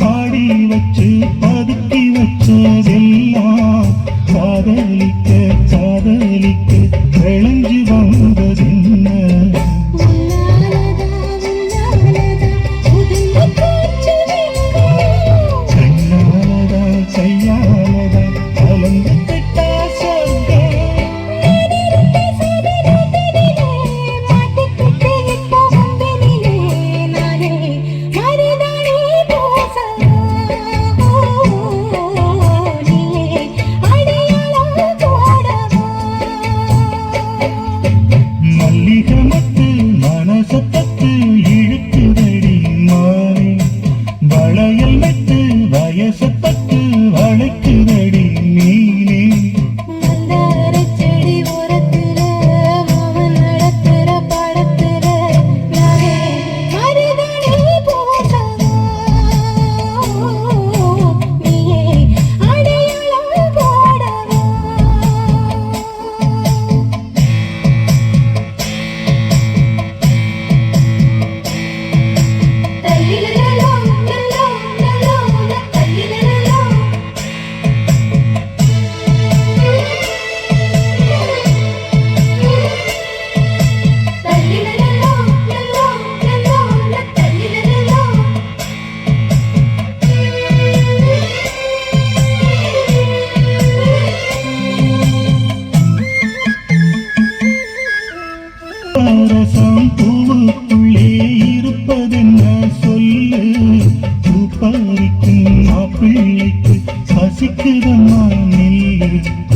பாடி வச்சு பதுக்கி வச்சதெல்லாம் காதலி aman